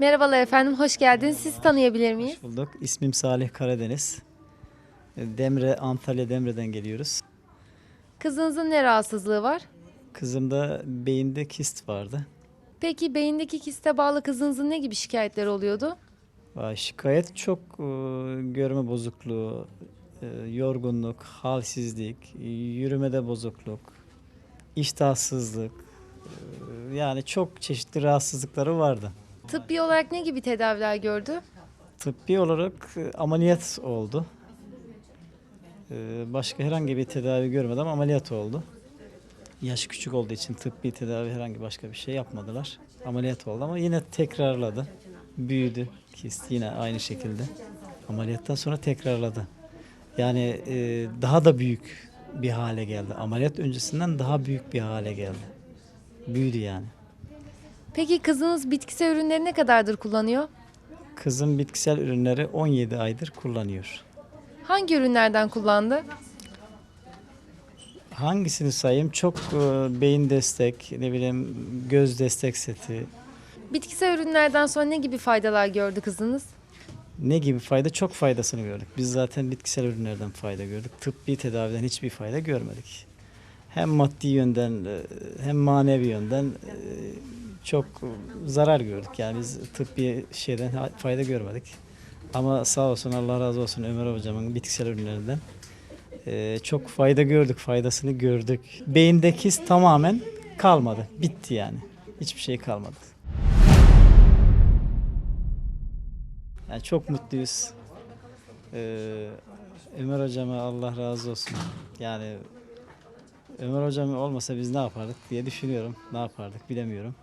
Merhabalar efendim, hoş geldiniz. Sizi tanıyabilir miyiz? Hoş bulduk. İsmim Salih Karadeniz. Demre, Antalya Demre'den geliyoruz. Kızınızın ne rahatsızlığı var? Kızımda beyinde kist vardı. Peki beyindeki kiste bağlı kızınızın ne gibi şikayetleri oluyordu? Vay, Şikayet çok e, görme bozukluğu, e, yorgunluk, halsizlik, yürümede bozukluk, iştahsızlık. e, Yani çok çeşitli rahatsızlıkları vardı. Tıbbi olarak ne gibi tedaviler gördü? Tıbbi olarak e, ameliyat oldu. E, Başka herhangi bir tedavi görmeden ameliyat oldu. Yaş küçük olduğu için tıbbi tedavi herhangi başka bir şey yapmadılar. Ameliyat oldu ama yine tekrarladı. Büyüdü kist yine aynı şekilde. Ameliyattan sonra tekrarladı. Yani e, daha da büyük bir hale geldi. Ameliyat öncesinden daha büyük bir hale geldi. Büyüdü yani. Peki kızınız bitkisel ürünleri ne kadardır kullanıyor? Kızım bitkisel ürünleri 17 aydır kullanıyor. Hangi ürünlerden kullandı? Hangisini sayayım? Çok e, beyin destek, ne bileyim göz destek seti. Bitkisel ürünlerden sonra ne gibi faydalar gördü kızınız? Ne gibi fayda? Çok faydasını gördük. Biz zaten bitkisel ürünlerden fayda gördük. Tıbbi tedaviden hiçbir fayda görmedik. Hem maddi yönden e, hem manevi yönden e, çok zarar gördük. Yani biz tıbbi şeyden fayda görmedik. Ama sağ olsun Allah razı olsun Ömer hocamın bitkisel ürünlerinden e, çok fayda gördük. Faydasını gördük. Beyindeki tamamen kalmadı. Bitti yani. Hiçbir şey kalmadı. Yani çok mutluyuz. Ee, Ömer hocama Allah razı olsun. Yani Ömer hocam olmasa biz ne yapardık diye düşünüyorum. Ne yapardık bilemiyorum.